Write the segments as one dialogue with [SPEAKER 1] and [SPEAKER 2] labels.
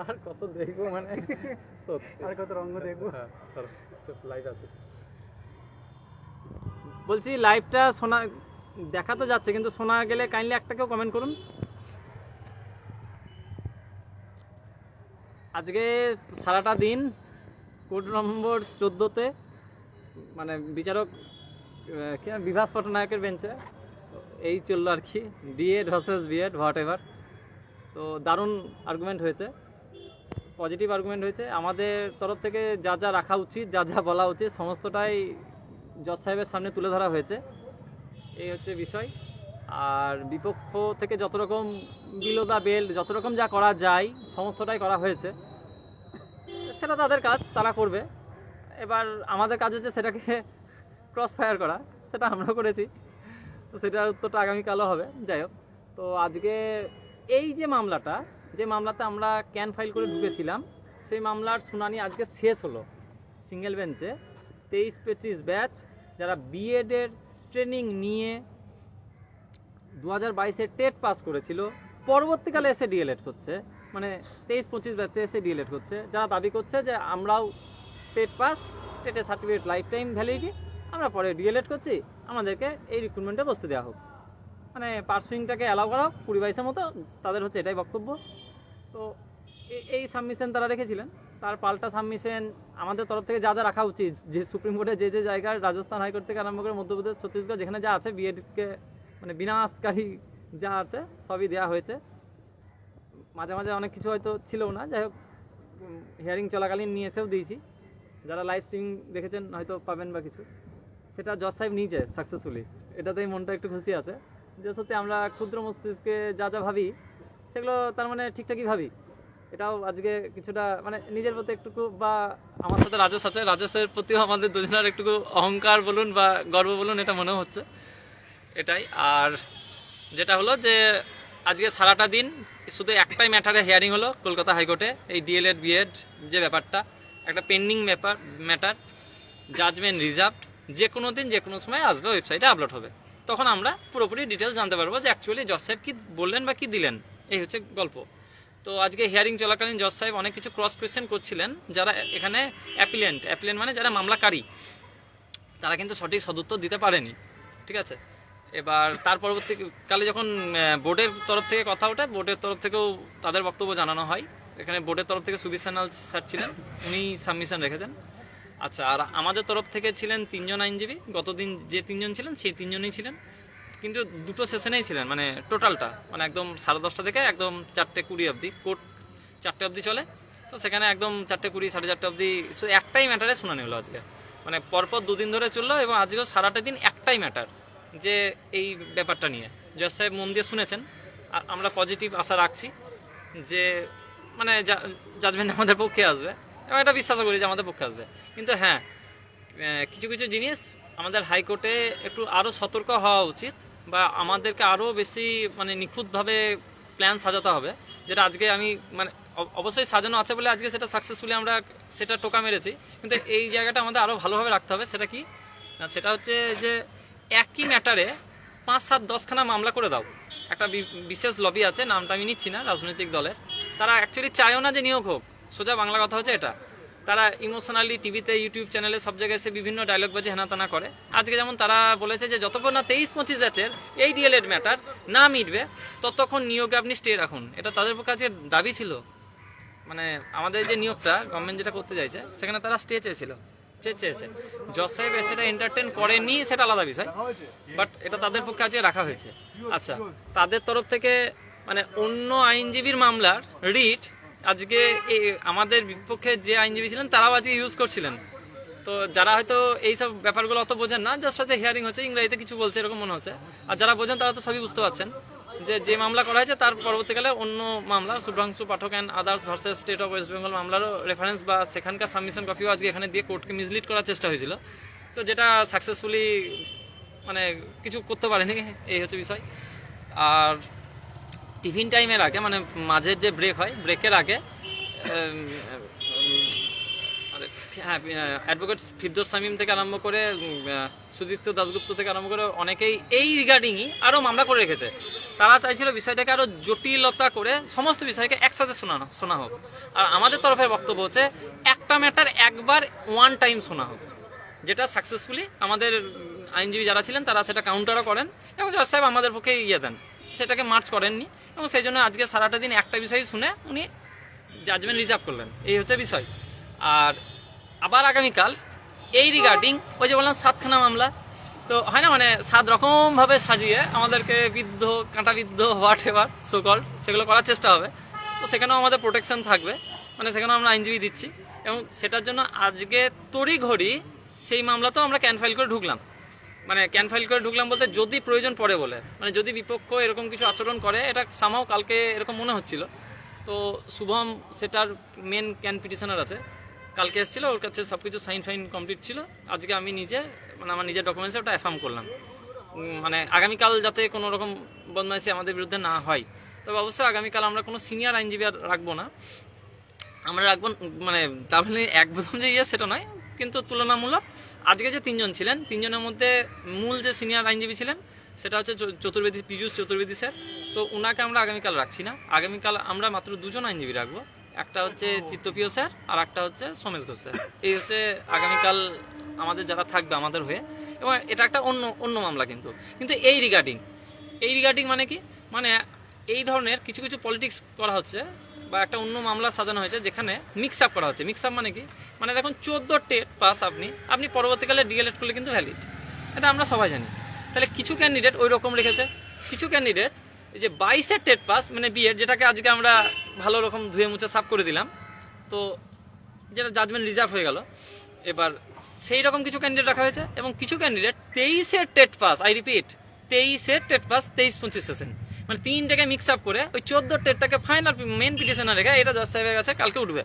[SPEAKER 1] আর কত দেখব মানে?
[SPEAKER 2] আর কত রঙ্গ দেখব?
[SPEAKER 1] হ্যাঁ লাইভ আছে।
[SPEAKER 3] বলছি লাইভটা শোনা দেখা তো যাচ্ছে কিন্তু শোনা গেলে কাইন্ডলি একটা কেউ কমেন্ট করুন। আজকে সারাটা দিন কোড নম্বর চোদ্দোতে মানে বিচারক বিভাস পটনায়কের বেঞ্চে এই চলল আর কি DEd versus BEd whatever তো দারুণ আর্গুমেন্ট হয়েছে। পজিটিভ আর্গুমেন্ট হয়েছে। আমাদের তরফ থেকে যা যা রাখা উচিত, যা যা বলা উচিত, সমস্তটাই জজ সাহেবের সামনে তুলে ধরা হয়েছে। এই হচ্ছে বিষয়। আর বিপক্ষ থেকে যত রকম বিলো দা বেল্ট যত রকম যা করা যায়, সমস্তটাই করা হয়েছে। সেটা তাদের কাজ, তারা করবে। এবার আমাদের কাজ হচ্ছে সেটাকে ক্রস ফায়ার করা। সেটা আমরা করেছি। তো সেটার উত্তরটা আগামীকালও হবে। যাই হোক। তো আজকে এই যে মামলাটা, যে মামলাতে আমরা ক্যান ফাইল করে ঢুকেছিলাম, সেই মামলার শুনানি আজকে শেষ হলো সিঙ্গেল বেঞ্চে। তেইশ পঁচিশ ব্যাচ, যারা বিএডের ট্রেনিং নিয়ে দু হাজার বাইশে টেট পাস করেছিল, পরবর্তীকালে এসে ডিএলএড করছে মানে তেইশ পঁচিশ ব্যাচে এসে ডিএলএড করছে যারা দাবি করছে যে আমরাও টেট পাস, টেটের সার্টিফিকেট লাইফ টাইম ভ্যালিডিটি, আমরা পরে ডিএলএড করছি, আমাদেরকে এই রিক্রুটমেন্টে বসতে দেওয়া হোক। মানে পার্সুইংটাকে অ্যালাউ করা, কুড়ি বাইশের মতো, তাদের হচ্ছে এটাই বক্তব্য। তো এই সাবমিশন তারা রেখেছিলেন। তার পাল্টা সাবমিশন আমাদের তরফ থেকে যা যা রাখা উচিত, যে সুপ্রিম কোর্টে যে যে জায়গায় রাজস্থান হাইকোর্ট থেকে আরম্ভ করে মধ্যপ্রদেশ, ছত্তিশগড়, যেখানে যা আছে বিএডকে মানে বিনাশকারী যা আছে, সবই দেওয়া হয়েছে। মাঝে মাঝে অনেক কিছু হয়তো ছিল না। যাই হোক হিয়ারিং চলাকালীন নিয়ে এসেও দিয়েছি। যারা লাইভ স্ট্রিম দেখেছেন, হয়তো পাবেন বা কিছু। সেটা জজ সাহেব নিয়েছে সাকসেসফুলি এটাতেই মনটা একটু খুশি আছে। যে সত্যি আমরা ক্ষুদ্র মস্তিষ্কে যা যা ভাবি, সেগুলো তার মানে ঠিকঠাকই ভাবি। এটাও আজকে কিছুটা মানে নিজের প্রতি একটুকু বা আমার সাথে রাজেশ আছে, রাজেশের প্রতিও আমাদের দুজনের একটুকু অহংকার বলুন বা গর্ব বলুন, এটা মনে হচ্ছে। এটাই, আর যেটা হলো যে আজকে সারাটা দিন শুধু একটাই ম্যাটারে হিয়ারিং হলো কলকাতা হাইকোর্টে, এই ডিএলএড বিএড যে ব্যাপারটা, একটা পেন্ডিং ব্যাপার ম্যাটার জাজমেন্ট রিজার্ভ যে কোনো দিন, যে কোনো সময় আসবে ওয়েবসাইটে আপলোড হবে। তখন আমরা পুরোপুরি ডিটেলস জানতে পারব যে অ্যাকচুয়ালি জজ সাহেব কি বললেন বা কি দিলেন। এই হচ্ছে গল্প। তো আজকে হিয়ারিং চলাকালীন জজ সাহেব অনেক কিছু ক্রস কোয়েশ্চেন করছিলেন, যারা এখানে অ্যাপিলেন্ট অ্যাপিলেন্ট মানে যারা মামলাকারী, তারা কিন্তু সঠিক সদুত্তর দিতে পারেনি। ঠিক আছে? এবার তার পরবর্তীকালে যখন বোর্ডের তরফ থেকে কথা ওঠে, বোর্ডের তরফ থেকেও তাদের বক্তব্য জানানো হয়। এখানে বোর্ডের তরফ থেকে সুবির সান্যাল স্যার ছিলেন, উনি সাবমিশন রেখেছেন। আচ্ছা আর আমাদের তরফ থেকে ছিলেন তিনজন আইনজীবী। গতদিন যে তিনজন ছিলেন, সেই তিনজনই ছিলেন। কিন্তু দুটো সেশনেই ছিলেন মানে টোটালটা। মানে একদম সাড়ে দশটা থেকে একদম চারটে কুড়ি অবধি। কোর্ট চারটে অবধি চলে। তো সেখানে একদম চারটে কুড়ি, সাড়ে চারটে অবধি। একটাই ম্যাটারে শুনানি হলো আজকে। মানে পরপর দুদিন ধরে চলল এবং আজকেও সারাটা দিন একটাই ম্যাটার যে এই ব্যাপারটা নিয়ে। জজ সাহেব মন দিয়ে শুনেছেন। আর আমরা পজিটিভ আশা রাখছি যে মানে জাজমেন্ট আমাদের পক্ষে আসবে। এবং এটা বিশ্বাস করি যে আমাদের পক্ষে আসবে। কিন্তু হ্যাঁ কিছু কিছু জিনিস আমাদের হাইকোর্টে একটু আরও সতর্ক হওয়া উচিত বা আমাদেরকে আরও বেশি মানে নিখুঁতভাবে প্ল্যান সাজাতে হবে। যেটা আজকে আমি মানে অবশ্যই সাজানো আছে বলে আজকে সেটা সাকসেসফুলি আমরা সেটা টোকা মেরেছি। কিন্তু এই জায়গাটা আমাদের আরও ভালোভাবে রাখতে হবে। সেটা কি? না, সেটা হচ্ছে যে একই ম্যাটারে পাঁচ সাত দশখানা মামলা করে দাও। একটা বিশেষ লবি আছে নামটা আমি নিচ্ছি না রাজনৈতিক দলের। তারা অ্যাকচুয়ালি চায়ও না যে নিয়োগ হোক। সোজা বাংলা কথা হচ্ছে এটা। তারা ইমোশনালি টিভিতে ইউটিউব চ্যানেলে সব জায়গায় এসে বিভিন্ন ডায়লগ বাজে হেনাতানা করে। আজকে যেমন তারা বলেছে যে, যতক্ষণ না তেইশ পঁচিশ ব্যাচের এই ডিএলএড ম্যাটার না মিটবে, ততক্ষণ নিয়োগে আপনি স্টে রাখুন। এটা তাদের কাছে দাবি ছিল। মানে আমাদের যে নিয়োগটা গভর্নমেন্ট যেটা করতে চাইছে, সেখানে তারা স্টে চেয়েছিল। চেয়ে চেয়েছে। জজ সাহেব সেটা এন্টারটেন করেনি সেটা আলাদা বিষয়। বাট এটা তাদের পক্ষে আজকে রাখা হয়েছে। আচ্ছা তাদের তরফ থেকে মানে অন্য আইনজীবীর মামলার রিট আজকে আমাদের বিপক্ষে যে আইনজীবী ছিলেন, তারাও আজকে ইউজ করছিলেন। তো যারা হয়তো এইসব ব্যাপারগুলো অত বোঝেন না, যার সাথে হিয়ারিং হচ্ছে, ইংরেজিতে কিছু বলছে, এরকম মনে হচ্ছে। আর যারা বোঝেন, তারা তো সবই বুঝতে পারছেন যে যে মামলা করা হয়েছে, তার পরবর্তীকালে অন্য মামলা, Shubhrangshu Pathak and others versus State of West Bengal মামলারও reference বা সেখানকার সাবমিশন কপিও আজকে এখানে দিয়ে কোর্টকে মিসলিড করার চেষ্টা হয়েছিল। তো যেটা সাকসেসফুলি মানে কিছু করতে পারেনি, এই হচ্ছে বিষয়। আর টিফিন টাইমের আগে মানে মাঝের যে ব্রেক হয় ব্রেকের আগে হ্যাঁ অ্যাডভোকেট ফিরদোস সামিম থেকে আরম্ভ করে সুদীপ্ত দাসগুপ্ত থেকে আরম্ভ করে অনেকেই এই রিগার্ডিংই আরও মামলা করে রেখেছে। তারা চাইছিল বিষয়টাকে আরও জটিলতা করে সমস্ত বিষয়কে একসাথে শোনানো, শোনা হোক। আর আমাদের তরফে বক্তব্য হচ্ছে, একটা ম্যাটার একবার ওয়ান টাইম শোনা হোক। যেটা সাকসেসফুলি আমাদের আইনজীবী যারা ছিলেন, তারা সেটা কাউন্টারও করেন এবং জজ সাহেব আমাদের পক্ষে ইয়ে দেন। সেটাকে মার্চ করেননি। এবং সেই জন্য আজকে সারাটা দিন একটা বিষয় শুনে উনি জাজমেন্ট রিজার্ভ করলেন। এই হচ্ছে বিষয়। আর আবার আগামীকাল এই রিগার্ডিং ওই যে বললাম সাতখানা মামলা, তো হয় না মানে সাত রকমভাবে সাজিয়ে আমাদেরকে বিদ্ধ, কাঁটাবিদ্ধ হোয়াট এভার সোকল সেগুলো করার চেষ্টা হবে। তো সেখানেও আমাদের প্রোটেকশন থাকবে। মানে সেখানেও আমরা আইনজীবী দিচ্ছি। এবং সেটার জন্য আজকে তড়িঘড়ি সেই মামলাতেও আমরা ক্যান ফাইল করে ঢুকলাম। মানে ক্যান ফাইল করে ঢুকলাম বলতে যদি প্রয়োজন পড়ে বলে। মানে যদি বিপক্ষ এরকম কিছু আচরণ করে, এটা সামাও কালকে এরকম মনে হচ্ছিল। তো শুভম, সেটার মেন ক্যান পিটিশনার আছে। কালকে এসেছিল, ওর কাছে সব কিছু সাইন ফাইন কমপ্লিট ছিল। আজকে আমি নিজে মানে আমার নিজের ডকুমেন্টসে ওটা অ্যাফার্ম করলাম। মানে আগামীকাল যাতে কোনো রকম বদমাইশি আমাদের বিরুদ্ধে না হয়। তবে অবশ্যই আগামীকাল আমরা কোনো সিনিয়র আইনজীবী আর রাখব না। আমরা রাখব মানে তার মানে এক প্রথম যে ইয়ে সেটা নয়। কিন্তু তুলনামূলক আজকে যে তিনজন ছিলেন তিনজনের মধ্যে মূল যে সিনিয়র আইনজীবী ছিলেন সেটা হচ্ছে চতুর্বেদী পীযূষ চতুর্বেদী স্যার। তো ওনাকে আমরা আগামীকাল রাখছি না। আগামীকাল আমরা মাত্র দুজন আইনজীবী রাখব। একটা হচ্ছে চিত্তপ্রিয় স্যার আর একটা হচ্ছে সোমেশ ঘোষ স্যার। এই হচ্ছে আগামীকাল আমাদের যারা থাকবে আমাদের হয়ে। এবং এটা একটা অন্য অন্য মামলা কিন্তু। কিন্তু এই রিগার্ডিং এই রিগার্ডিং মানে কি? মানে এই ধরনের কিছু কিছু পলিটিক্স করা হচ্ছে। বা একটা অন্য মামলা সাজানো হয়েছে যেখানে মিক্স আপ করা হচ্ছে। মিক্স আপ মানে কি? মানে দেখুন, চোদ্দ টেট পাস আপনি আপনি পরবর্তীকালে ডিএলএড করলে কিন্তু ভ্যালিড এটা আমরা সবাই জানি। তাহলে কিছু ক্যান্ডিডেট ওই রকম রেখেছে কিছু ক্যান্ডিডেট যে বাইশের টেট পাস মানে বিএড যেটাকে আজকে আমরা ভালো রকম ধুয়ে মুছে সাফ করে দিলাম। তো যেটা জাজমেন্ট রিজার্ভ হয়ে গেল। এবার সেই রকম কিছু ক্যান্ডিডেট রাখা হয়েছে এবং কিছু ক্যান্ডিডেট তেইশের টেট পাস আই রিপিট তেইশের টেট পাস তেইশ পঁচিশ সেশন মানে তিনটাকে মিক্স আপ করে ওই চোদ্দ টেটটাকে ফাইনাল মেন পিটিশনে রেখে এটা জজ সাহেবের কাছে কালকে উঠবে।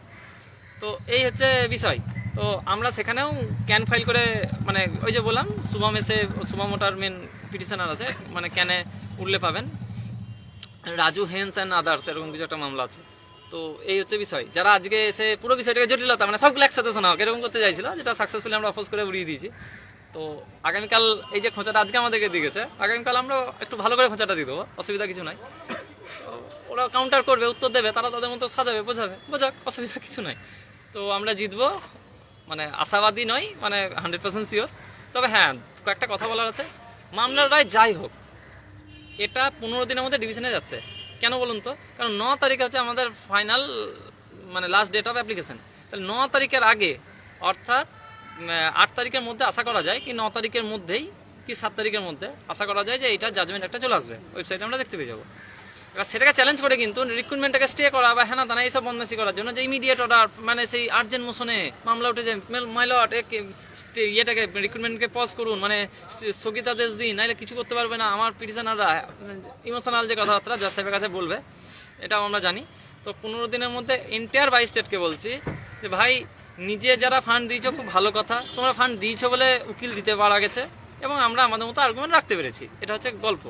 [SPEAKER 3] তো এই হচ্ছে বিষয়। তো আমরা সেখানেও ক্যান ফাইল করে মানে ওই যে বললাম, শুভম এসে, শুভম ওটার মেন পিটিশনার আছে মানে ক্যানে উঠলে পাবেন। রাজু হেন্স অ্যান্ড আদার্স এরকম কিছু একটা মামলা আছে। তো এই হচ্ছে বিষয়। যারা আজকে এসে পুরো বিষয়টাকে জটিলতা মানে সবগুলো একসাথে শোনা হোক এরকম করতে চাইছিল, যেটা সাকসেসফুলি আমরা অপোজ করে উড়িয়ে দিয়েছি। তো আগামীকাল এই যে খোঁচাটা আজকে আমাদেরকে দিয়েছে আগামীকাল আমরা একটু ভালো করে খোঁচাটা দিয়ে দেবো, অসুবিধা কিছু নাই। ওরা কাউন্টার করবে, উত্তর দেবে, তারা তাদের মতো সাজাবে, বোঝাবে, বোঝাক, অসুবিধা কিছু নাই। তো আমরা জিতবো মানে আশাবাদী নয় মানে হান্ড্রেড পার্সেন্ট শিওর তবে হ্যাঁ কয়েকটা কথা বলার আছে। মামলার রায় যাই হোক, এটা পনেরো দিনের মধ্যে ডিভিশনে যাচ্ছে। কেন বলুন তো? কারণ ন তারিখ হচ্ছে আমাদের ফাইনাল মানে লাস্ট ডেট অফ অ্যাপ্লিকেশন তাহলে ন তারিখের আগে, অর্থাৎ আট তারিখের মধ্যে আশা করা যায় কি ন তারিখের মধ্যেই, কি সাত তারিখের মধ্যে আশা করা যায় যে এটা জাজমেন্ট একটা চলে আসবে। ওয়েবসাইটে আমরা দেখতে পেয়ে যাব। এবার সেটাকে চ্যালেঞ্জ করে কিন্তু রিক্রুটমেন্টটাকে স্টে করা বা হ্যাঁ না এইসব বদমাসি করার জন্য যে ইমিডিয়েট অর্ডার মানে সেই আর্জেন্ট মোশনে মামলা উঠে যায়। মাইলট ইয়েটাকে রিক্রুটমেন্টকে পজ করুন। মানে স্থগিতাদেশ দিন নাহলে কিছু করতে পারবে না। আমার পিটিশনাররা ইমোশনাল যে কথাবার্তা জজ সাহেবের কাছে বলবে, এটাও আমরা জানি। তো পনেরো দিনের মধ্যে এন্টায়ার বাই স্টেটকে বলছি যে ভাই নিজে যারা ফান্ড দিয়েছ, খুব ভালো কথা। তোমরা ফান্ড দিয়েছ বলে উকিল দিতে পারা গেছে এবং আমরা আমাদের মতো আর্গুমেন্ট রাখতে পেরেছি। এটা হচ্ছে গল্প।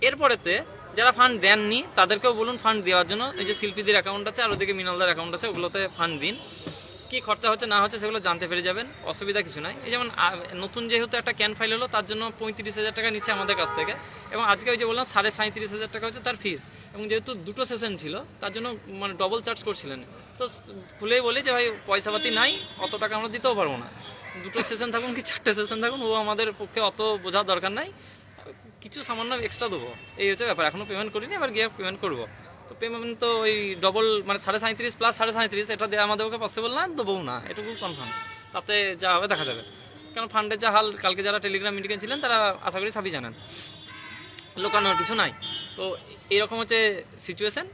[SPEAKER 3] এরপরেতে যারা ফান্ড দেননি, তাদেরকেও বলুন ফান্ড দেওয়ার জন্য। এই যে শিল্পীদের অ্যাকাউন্ট আছে আর ওদিকে মিনালদার অ্যাকাউন্ট আছে, ওগুলোতে ফান্ড দিন। কি খরচা হচ্ছে, না হচ্ছে সেগুলো জানতে পেরে যাবেন। অসুবিধা কিছু নাই। এই যেমন নতুন যেহেতু একটা ক্যান ফাইল হলো, তার জন্য পঁয়ত্রিশ হাজার টাকা নিচ্ছে আমাদের কাছ থেকে। এবং আজকে ওই যে বললাম, সাড়ে সাঁত্রিশ হাজার টাকা হচ্ছে তার ফিস এবং যেহেতু দুটো সেশন ছিল, তার জন্য মানে ডবল চার্জ করছিলেন। তো খুলেই বলি যে ভাই, পয়সাপাতি নাই, অত টাকা আমরা দিতেও পারব না। দুটো সেশন থাকুন কি চারটে সেশন থাকুন, ও আমাদের পক্ষে অত বোঝার দরকার নাই। কিছু সামান্য এক্সট্রা দেবো। এই হচ্ছে ব্যাপার। এখনও পেমেন্ট করিনি, এবার গিয়ে পেমেন্ট করব। তো পেমেন্ট তো ওই ডবল মানে সাড়ে সাঁত্রিশ প্লাস সাড়ে সাঁত্রিশ এটা দেওয়া আমাদের ওকে পসিবল না? দেবো না। এটুকু কনফার্ম তাতে যা হবে দেখা যাবে। কারণ ফান্ডের যা হাল, কালকে যারা টেলিগ্রাম মিটিংয়ে ছিলেন, তারা আশা করি সবই জানেন। লোকানোর কিছু নাই। তো এইরকম হচ্ছে সিচুয়েশন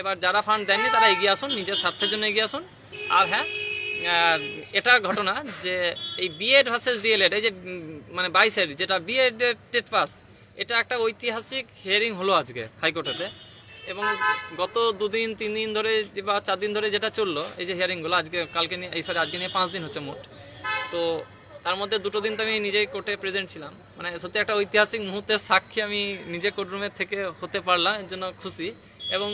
[SPEAKER 3] এবার যারা ফান্ড দেননি, তারা এগিয়ে আসুন, নিজের স্বার্থের জন্য এগিয়ে আসুন। আর হ্যাঁ এটা ঘটনা যে এই বিএড ভার্সেস ডিএলএড এই যে মানে বাইশের যেটা বিএড টেট পাস এটা একটা ঐতিহাসিক হিয়ারিং হলো আজকে হাইকোর্টেতে। এবং গত দুদিন তিন দিন ধরে বা চার দিন ধরে যেটা চলল, এই যে হিয়ারিংগুলো আজকে, কালকে নিয়ে, এই সরি আজকে নিয়ে পাঁচ দিন হচ্ছে মোট। তো তার মধ্যে দুটো দিন তো আমি নিজেই কোর্টে প্রেজেন্ট ছিলাম। মানে সত্যি একটা ঐতিহাসিক মুহূর্তের সাক্ষী আমি নিজে কোর্টরুমের থেকে হতে পারলাম, এর জন্য খুশি। এবং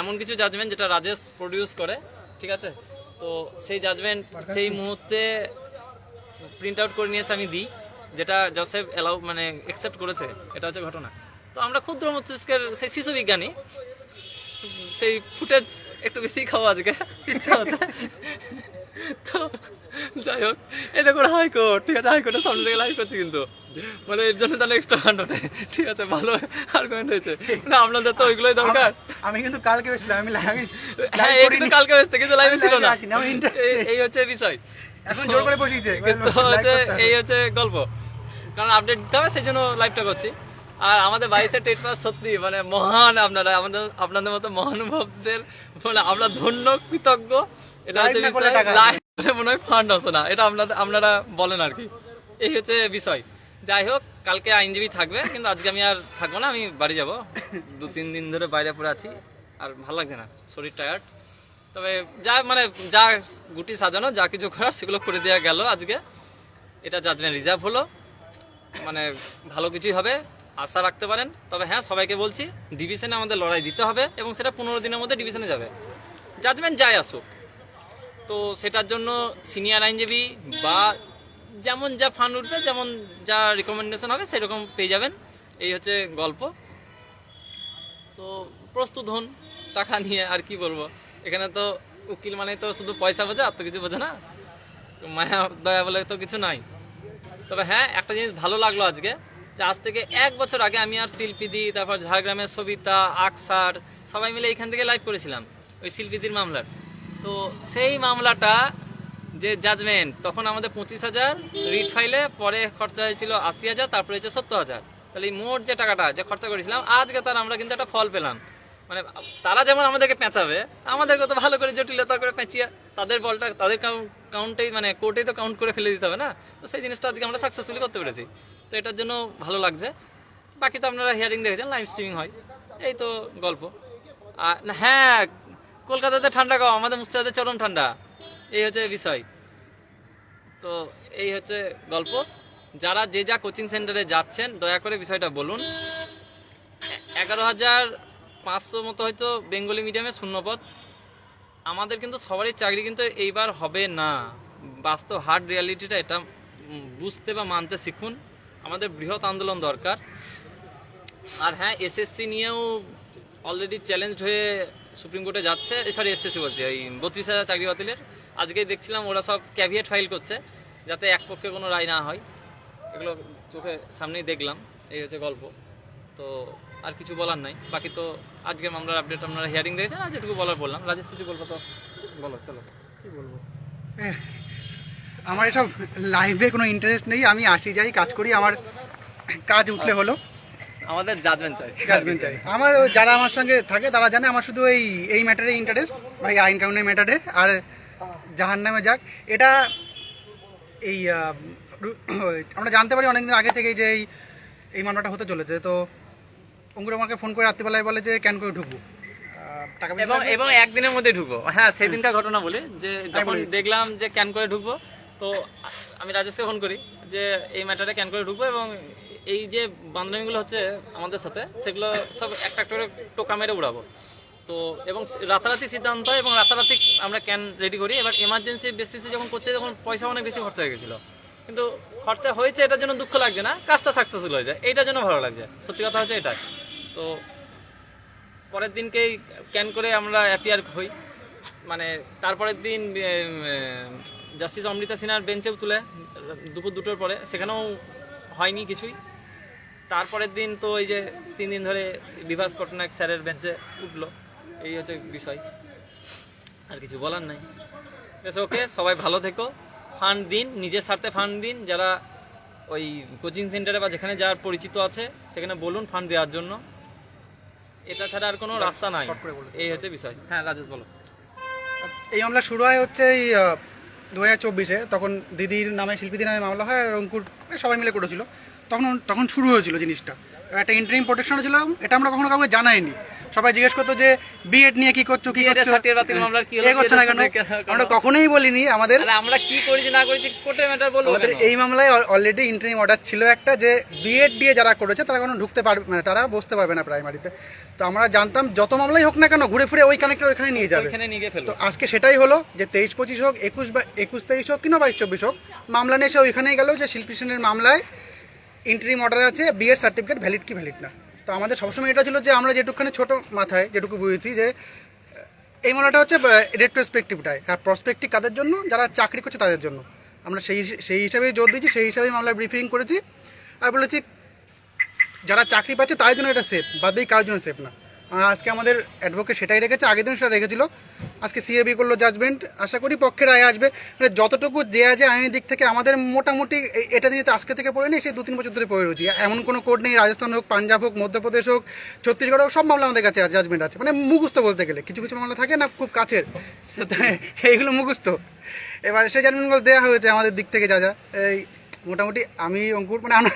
[SPEAKER 3] এমন কিছু জাজমেন্ট যেটা রাজেশ প্রডিউস করে, ঠিক আছে? তো সেই জাজমেন্ট সেই মুহূর্তে প্রিন্ট আউট করে নিয়ে এসে আমি দিই, যেটা জসেফ অ্যালাউ মানে অ্যাকসেপ্ট করেছে, এটা হচ্ছে ঘটনা। তো আমরা ক্ষুদ্র মস্তিষ্কের সেই শিশু বিজ্ঞানী। সেই ফুটেজ একটু বেশি খাব আজকে ইচ্ছা হচ্ছে তো যাই হোক এটা করে হাইকোর্ট ঠিক আছে হাইকোর্টের সামনে থেকে লাইভ করছি কিন্তু। মানে এর জন্য তাহলে এক্সট্রা ওঠে ঠিক আছে ভালো আর্গুমেন্ট হয়েছে। না আপনাদের তো ওইগুলোই দরকার।
[SPEAKER 2] আমি কিন্তু কালকে এসেছিলাম আমি আমি
[SPEAKER 3] হ্যাঁ এই কিন্তু কালকে এসছে কিন্তু লাইভে ছিল না। এই হচ্ছে বিষয়।
[SPEAKER 2] এখন জোর করে বসিয়েছে।
[SPEAKER 3] কিন্তু হচ্ছে এই হচ্ছে গল্প। কারণ আপডেট দিতে হবে সেই জন্য লাইভটা করছি। আর আমাদের বাইশের টেট পাস সত্যি মানে মহান আপনারা আমাদের আপনাদের মতো মহানুভবদের মানে আমরা ধন্য কৃতজ্ঞ। এটা হচ্ছে বিষয় মনে হয় ফান্ড আসে না। এটা আপনাদের আপনারা বলেন আর কি। এই হচ্ছে বিষয়। যাই হোক কালকে আইনজীবী থাকবে কিন্তু আজকে আমি আর থাকব না আমি বাড়ি যাব। দু তিন দিন ধরে বাইরে পড়ে আছি আর ভালো লাগছে না শরীর টায়ার্ড তবে যা মানে যা গুটি সাজানো যা কিছু করার সেগুলো করে দেওয়া গেল আজকে। এটা জাজমেন্ট রিজার্ভ হলো। মানে ভালো কিছুই হবে। আশা রাখতে পারেন। তবে হ্যাঁ সবাইকে বলছি ডিভিশনে আমাদের লড়াই দিতে হবে এবং সেটা পনেরো দিনের মধ্যে ডিভিশনে যাবে। জাজমেন্ট যাই আসুক। তো সেটার জন্য সিনিয়র আইনজীবী বা যেমন যা ফান্ড উঠবে, যেমন যা রিকমেন্ডেশন হবে, সেরকম পেয়ে যাবেন। এই হচ্ছে গল্প। তো প্রস্তুত হন, টাকা নিয়ে আর কি বলব। এখানে তো উকিল মানে তো শুধু পয়সা বোঝে, আর তো কিছু বোঝে না। মায়া, দয়া বলে তো কিছু নাই। তবে হ্যাঁ একটা জিনিস ভালো লাগল আজকে। যে আজ থেকে এক বছর আগে আমি আর শিল্পীদি, তারপর ঝাড়গ্রামের সবিতা, আকসার, সবাই মিলে এখান থেকে লাইভ করেছিলাম, ওই শিল্পীদির মামলার। তো সেই মামলাটা যে জাজমেন্ট তখন আমাদের পঁচিশ হাজার রিট ফাইলে পরে খরচা হয়েছিল আশি হাজার, তারপরে হয়েছে সত্তর হাজার। তাহলে এই মোট যে টাকাটা যে খরচা করেছিলাম, আজকে তার আমরা কিন্তু একটা ফল পেলাম। মানে তারা যেমন আমাদেরকে পেঁচাবে, আমাদেরকে তো ভালো করে জটিলতা করে পেঁচিয়ে তাদের বলটা, তাদের কাউন্টেই মানে কোর্টেই তো কাউন্ট করে ফেলে দিতে হবে না? তো সেই জিনিসটা আজকে আমরা সাকসেসফুলি করতে পেরেছি। তো এটার জন্য ভালো লাগছে। বাকি তো আপনারা হিয়ারিং দেখেছেন লাইভ স্ট্রিমিং হয়। এই তো গল্প। আর হ্যাঁ কলকাতাতে ঠান্ডা কম, আমাদের মুস্তাদের চরম ঠান্ডা। এই হচ্ছে বিষয়। তো এই হচ্ছে গল্প। যারা যে যা কোচিং সেন্টারে যাচ্ছেন, দয়া করে বিষয়টা বলুন। এগারো হাজার পাঁচশো মতো হয়তো বেঙ্গলি মিডিয়ামে শূন্যপদ। আমাদের কিন্তু সবারই চাকরি কিন্তু এইবার হবে না। বাস্তব হার্ড রিয়ালিটিটা এটা বুঝতে বা মানতে শিখুন। আমাদের বৃহৎ আন্দোলন দরকার। আর হ্যাঁ এসএসসি নিয়েও অলরেডি চ্যালেঞ্জ হয়ে সুপ্রিম কোর্টে যাচ্ছে। সরি এসএসসি বলছি ওই বত্রিশ হাজার চাকরি বাতিলের। আজকেই দেখছিলাম ওরা সব ক্যাভিয়েট ফাইল করছে যাতে এক পক্ষে কোনো রায় না হয়। এগুলো চোখে সামনেই দেখলাম এই হচ্ছে গল্প। তো আর কিছু বলার নাই। বাকি তো আজকে মামলার আপডেট আপনারা হিয়ারিং দেখেছেন আর যেটুকু বলার বললাম। রাজেশ কিছু বলব তো? বলো চলো।
[SPEAKER 1] কি বলব?
[SPEAKER 2] এহ, আমার এসব লাইফে কোনো ইন্টারেস্ট নেই আমি আসি যাই কাজ করি আমার কাজ উঠলে হলো।
[SPEAKER 3] আমাদের জাজমেন্ট চাই।
[SPEAKER 2] জাজমেন্ট চাই। আমার যারা আমার সঙ্গে থাকে তারা জানে আমার শুধু এই এই ম্যাটারে ইন্টারেস্ট ভাই আইন কানুনের ম্যাটারে আর জাহান নামে যাক এটা এই আমরা জানতে পারি অনেকদিন আগে থেকেই যে এই এই মামলাটা হতে চলেছে। তো অঙ্কুর আমাকে ফোন করে রাত্রিবেলায় বলে যে ক্যান করে ঢুকবো?
[SPEAKER 3] এবং এবং একদিনের মধ্যে ঢুকবো। হ্যাঁ সেই দিনকার ঘটনা বলি যে যখন দেখলাম যে ক্যান করে ঢুকবো? তো আমি রাজেশকে ফোন করি যে এই ম্যাটারে ক্যান করে ঢুকবো এবং এই যে বান্ধবীগুলো হচ্ছে আমাদের সাথে, সেগুলো সব একটা একটা করে টোকা মেরে উড়াবো। তো এবং রাতারাতি সিদ্ধান্ত এবং রাতারাতি আমরা ক্যান রেডি করি? এবার এমার্জেন্সি বেসিসে যখন করতে যখন পয়সা অনেক বেশি খরচা হয়ে গেছিল। কিন্তু খরচা হয়েছে, এটার জন্য দুঃখ লাগছে না, কাজটা সাকসেসফুল হয়ে যায়। এইটার জন্য ভালো লাগছে, সত্যি কথা হচ্ছে এটা তো পরের দিনকেই ক্যান করে আমরা অ্যাপিয়ার হই। মানে তারপরের দিন জাস্টিস অমৃতা সিনহার বেঞ্চেও তুলে দুপুর দুটোর পরে। সেখানেও হয়নি কিছুই। তারপরের দিন তো এই যে তিন দিন ধরে বিভাস পটনায়ক স্যারের বেঞ্চে উঠল। এই হচ্ছে বিষয়। আর কিছু বলার নাই। ওকে সবাই ভালো থেকো। ফান্ড দিন নিজের স্বার্থে ফান্ড দিন। যারা ওই কোচিং সেন্টারে বা যেখানে যার পরিচিত আছে সেখানে বলুন ফান্ড দেওয়ার জন্য। এটা ছাড়া আর কোনো রাস্তা নাই। এই হচ্ছে বিষয়। হ্যাঁ রাজেশ বলো।
[SPEAKER 2] এই মামলা শুরু হয় হচ্ছে এই দু হাজার চব্বিশে। তখন দিদির নামে, শিল্পীদের নামে মামলা হয় আর অঙ্কুর সবাই মিলে করেছিল। তখন তখন শুরু হয়েছিল জিনিসটা। একটা ইন্টারিম প্রোটেকশন ছিল এটা আমরা কখনো কাউকে জানাইনি। সবাই জিজ্ঞেস করতো যে বিএড নিয়ে কি করছ কি করছ? এ করছে না কেন? আমরা কখনোই বলিনি আমাদের।
[SPEAKER 3] আমরা কি করেছি না করেছি কোর্টে ম্যাটার বলব
[SPEAKER 2] আমাদের এই মামলায় অলরেডি ইন্টারিম অর্ডার ছিল একটা যে বিএড দিয়ে যারা করেছে তারা কোনো ঢুকতে পারবে মানে তারা বসতে পারবে না প্রাইমারিতে তো আমরা জানতাম যত মামলাই হোক না কেন ঘুরে ফিরে ওই কানেক্টর ওইখানে নিয়ে যাবে। তো আজকে সেটাই হলো যে তেইশ পঁচিশ হোক একুশ বা একুশ তেইশ হোক কিংবা বাইশ চব্বিশ হোক মামলা নিয়ে এসে ওইখানেই গেল যে শিল্পী সেনের মামলায় ইন্টারিম অর্ডার আছে বিএড সার্টিফিকেট ভ্যালিড কি ভ্যালিড না। তো আমাদের সবসময় এটা ছিল যে আমরা যেটুকুখানি ছোট মাথায় যেটুকু বুঝেছি যে এই মামলাটা হচ্ছে রেট্রোস্পেক্টিভটাই আর প্রসপেক্টিভ কাদের জন্য? যারা চাকরি করছে তাদের জন্য। আমরা সেই সেই হিসাবেই জোর দিয়েছি, সেই হিসাবেই মামলা ব্রিফিং করেছি আর বলেছি, যারা চাকরি পাচ্ছে তাদের জন্য এটা সেফ বাদ দিয়ে কারোর জন্য সেফ না। আজকে আমাদের অ্যাডভোকেট সেটাই রেখেছে, আগের দিন সেটা রেখেছিল। আজকে সিএবি করল জাজমেন্ট আশা করি পক্ষের রায় আসবে। মানে যতটুকু দেওয়া যায় আইনের দিক থেকে আমাদের মোটামুটি এটা নিয়ে তো আজকে থেকে পড়ে নেই সেই দু তিন বছর ধরে পড়ে রয়েছি। এমন কোনো কোর্ট নেই রাজস্থান হোক পাঞ্জাব হোক মধ্যপ্রদেশ হোক ছত্তিশগড় হোক সব মামলা আমাদের কাছে জাজমেন্ট আছে। মানে মুখস্থ বলতে গেলে কিছু কিছু মামলা থাকে না খুব কাছের। এইগুলো মুখস্থ। এবার সেই জাজমেন্টগুলো দেওয়া হয়েছে আমাদের দিক থেকে যা যা। এই মোটামুটি আমি অঙ্কুর মানে আমার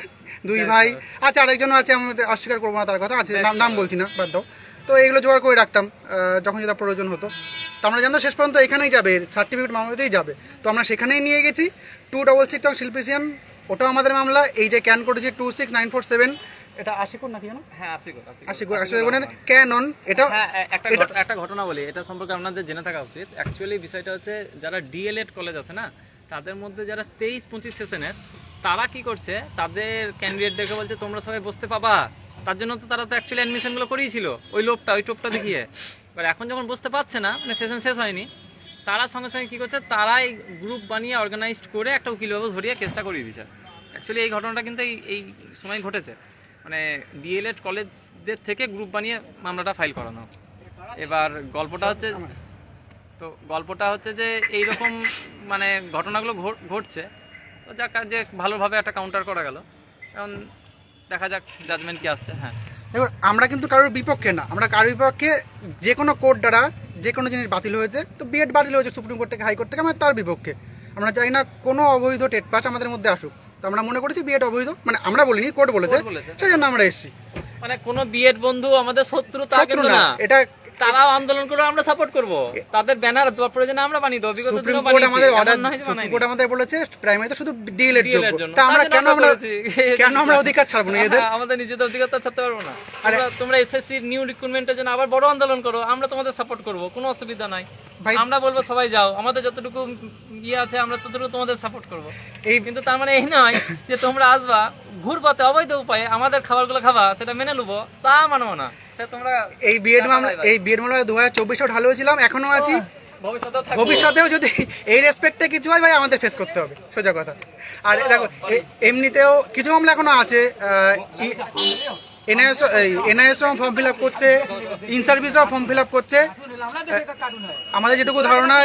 [SPEAKER 2] দুই ভাই আচ্ছা আরেকজন আছে আমাদের অস্বীকার করব না তার কথা আছে নাম নাম বলছি না বাদ দাও। তো এইগুলো জোগাড় করে রাখতাম যখন যেটা প্রয়োজন হতো। তো আমরা জানতাম শেষ পর্যন্ত এখানেই যাবে সার্টিফিকেট মামলাতেই যাবে। তো আমরা সেখানেই নিয়ে গেছি টু ডবল সিক্স শিল্পেশিয়ান ওটাও আমাদের মামলা এই যে ক্যান করেছি two six nine four seven এটা আশিকুর নাকি জানো?
[SPEAKER 3] হ্যাঁ আশিকুর
[SPEAKER 2] আশিকুর। আশিকুর ক্যান অন এটা
[SPEAKER 3] হ্যাঁ একটা একটা ঘটনা বলি এটা সম্পর্কে আপনাদের জেনে থাকা উচিত। অ্যাকচুয়ালি বিষয়টা হচ্ছে যারা ডিএলএড কলেজ আছে না তাদের মধ্যে যারা তেইশ পঁচিশ সেশনের তারা কি করছে? তাদের ক্যান্ডিডেট দেখে বলছে তোমরা সবাই বসতে পাবা। তার জন্য তো তারা তো অ্যাকচুয়ালি অ্যাডমিশনগুলো করিয়েছিল, ওই লোকটা ওই টোপটা দেখিয়ে। এবার এখন যখন বুঝতে পারছে না মানে সেশন শেষ হয়নি, তারা সঙ্গে সঙ্গে কী করছে, তারাই গ্রুপ বানিয়ে অর্গানাইজড করে একটা উকিলবাবু ধরিয়ে কেসটা করিয়ে দিচ্ছে অ্যাকচুয়ালি এই ঘটনাটা কিন্তু এই সময় ঘটেছে। মানে ডিএলএড কলেজদের থেকে গ্রুপ বানিয়ে মামলাটা ফাইল করানো। এবার গল্পটা হচ্ছে, তো গল্পটা হচ্ছে যে এই রকম মানে ঘটনাগুলো ঘট- ঘটছে। তো যাক যে ভালোভাবে একটা কাউন্টার করা গেল। এখন দেখা যাক জাজমেন্ট কি আসছে হ্যাঁ।
[SPEAKER 2] দেখুন আমরা কিন্তু কারোর বিপক্ষে না। আমরা কারোর বিপক্ষে যে কোনো কোর্ট দ্বারা যে কোনো জিনিস বাতিল হয়েছে তো বিএড বাতিল হয়েছে সুপ্রিম কোর্ট থেকে হাইকোর্ট থেকে আমরা তার বিপক্ষে। আমরা চাই না কোনো অবৈধ টেট পাস আমাদের মধ্যে আসুক। তো আমরা মনে করেছি বিএড অবৈধ মানে আমরা বলিনি কোর্ট বলেছে সেই জন্য আমরা এসেছি।
[SPEAKER 3] মানে কোনো বিএড বন্ধু আমাদের শত্রু তা
[SPEAKER 2] না। এটা
[SPEAKER 3] তারাও আন্দোলন করে আমরা সাপোর্ট করব। তাদের ব্যানার প্রয়োজনে আমরা বানিয়ে দেবো। বিগত দিনেও
[SPEAKER 2] আমাদের অর্ডার সুপ্রিম। কোর্ট আমাদের বলেছে প্রাইমারিতে শুধু ডিএলএড
[SPEAKER 3] জন্য।
[SPEAKER 2] তা আমরা কেন আমরা কেন আমরা অধিকার ছাড়বো না এদের?
[SPEAKER 3] আমাদের নিজেদের অধিকার তো ছাড়তে পারব না। তোমরা- এসএসসি নিউ রিক্রুটমেন্টের জন্য আবার বড় আন্দোলন করো আমরা তোমাদের সাপোর্ট করব কোনো অসুবিধা নাই। আমরা বলব সবাই যাও। আমাদের যতটুকু ইয়ে আছে আমরা ততটুকু তোমাদের সাপোর্ট করব।
[SPEAKER 2] এই
[SPEAKER 3] কিন্তু তার মানে এই নয় যে তোমরা আসবা ঘুরপাতে অবৈধ উপায়ে আমাদের খাবারগুলো খাবা সেটা মেনে নেব তা মানবো না।
[SPEAKER 2] এই বিএড মামলা এই বিএড মামলা দু হাজার চব্বিশে ঢালু হয়েছিলাম এখনও আছি।
[SPEAKER 3] ভবিষ্যতেও
[SPEAKER 2] যদি এই রেসপেক্টে কিছু হয় ভাই আমাদের ফেস করতে হবে। সোজা কথা। আর দেখো এমনিতেও কিছু মামলা এখনও আছে NIS NIS form fill up করছে ইন সার্ভিসরাও ফর্ম ফিল আপ করছে। আমাদের যেটুকু ধারণা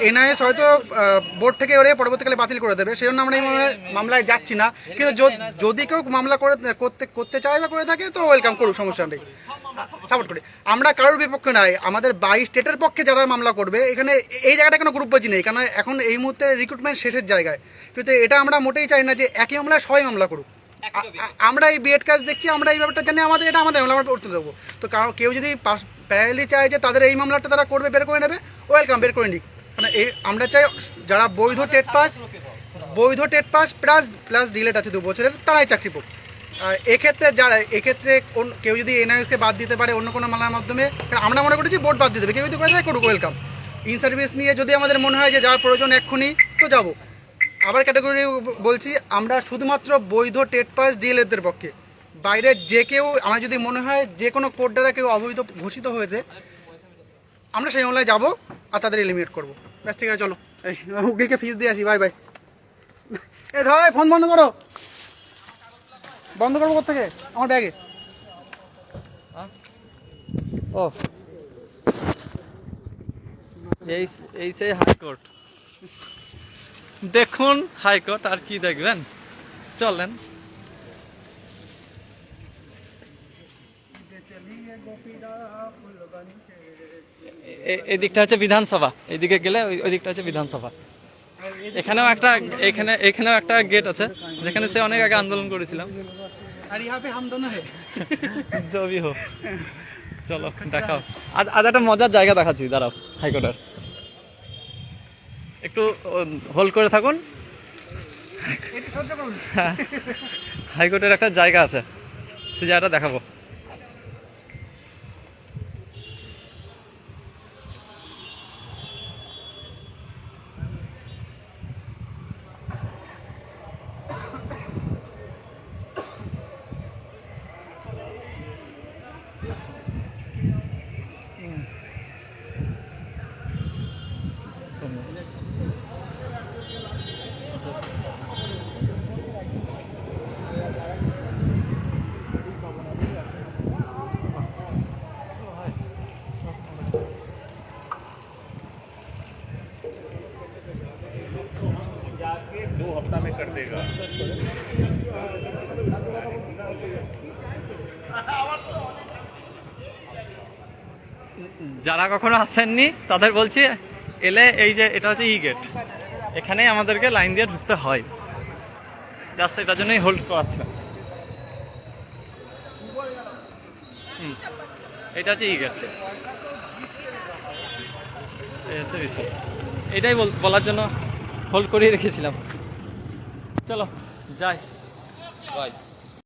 [SPEAKER 2] এনআইএস হয়তো বোর্ড থেকে ওরে পরবর্তীকালে বাতিল করে দেবে, সেই জন্য আমরা এই মামলায়- যাচ্ছি না। কিন্তু যদি কেউ মামলা করে করতে করতে চায় বা করে থাকে, তো ওয়েলকাম করুক, সমস্যা নেই। সাপোর্ট করি। আমরা কারোর বিপক্ষে নাই আমাদের বাইশ স্টেটের পক্ষে যারা মামলা করবে, এখানে এই জায়গাটা কোনো গ্রুপ বাজি নেই কারণ এখন এই মুহূর্তে রিক্রুটমেন্ট শেষের জায়গায়। কিন্তু এটা আমরা মোটেই চাই না যে একই মামলায় সবাই মামলা করুক। আমরা এই বিএড কাজ দেখছি আমরা এই ব্যাপারটা জানি আমাদের এটা আমাদের আমরা করতে দেবো। তো কেউ যদি প্যারালি চায় যে তাদের এই মামলাটা তারা করবে বের করে নেবে ওয়েলকাম বের করে নিক। মানে এই আমরা চাই যারা বৈধ টেট পাস বৈধ TET pass plus plus DElEd আছে দু বছরের তারাই চাকরি পাক আর এক্ষেত্রে যারা এক্ষেত্রে কেউ যদি এনআইএসকে বাদ দিতে পারে অন্য কোনো মামলার মাধ্যমে আমরা মনে করেছি বোর্ড বাদ দিতে হবে কেউ যদি করে করুক ওয়েলকাম। ইন সার্ভিস নিয়ে যদি আমাদের মনে হয় যে যার প্রয়োজন এক্ষুনি তো যাব। আবার ক্যাটাগরি বলছি, আমরা শুধুমাত্র বৈধ টেট পাস ডিএলএদের পক্ষে। বাইরে যে কেউ, আমার যদি মনে হয় যে কোনো কোর্ট দ্বারা কেউ অবৈধ ঘোষিত হয়েছে, আমরা সেই মামলায় যাব আর তাদের এলিমিনেট করব। ব্যাস, ঠিক আছে, চলো। এই, উকিলকে ফিস দিয়ে আসি বাই বাই এ, ধর ফোন বন্ধ করো। বন্ধ করব কোথেকে আমার ব্যাগে
[SPEAKER 3] ও। এই এই সেই হাইকোর্ট দেখুন হাইকোর্ট আর কি দেখবেন। চলেন। এই দিকটা হচ্ছে বিধানসভা। এইদিকে গেলে ওই দিকটা হচ্ছে বিধানসভা। এখানেও একটা এখানে এখানেও একটা গেট আছে যেখানে সে অনেক আগে আন্দোলন করেছিলাম।
[SPEAKER 2] আর
[SPEAKER 3] জবি হোক চলো দেখাও। আজ আজ একটা মজার জায়গা দেখাচ্ছি দাঁড়াও হাইকোর্টের। একটু হোল্ড করে থাকুন। হাইকোর্টের একটা জায়গা আছে সে জায়গাটা দেখাবো। कर देगा। যারা কখনো আসেননি, তাদের বলছি, এলে এই যে এটা হচ্ছে e ই গেট এখানেই আমাদেরকে লাইন দিয়ে ঢুকতে হয়। জাস্ট এটার জন্যই হোল্ড করা ছিল এটা হচ্ছে e ই গেট এটাই বলার জন্য হোল্ড করিয়ে রেখেছিলাম। চলো যাই বাই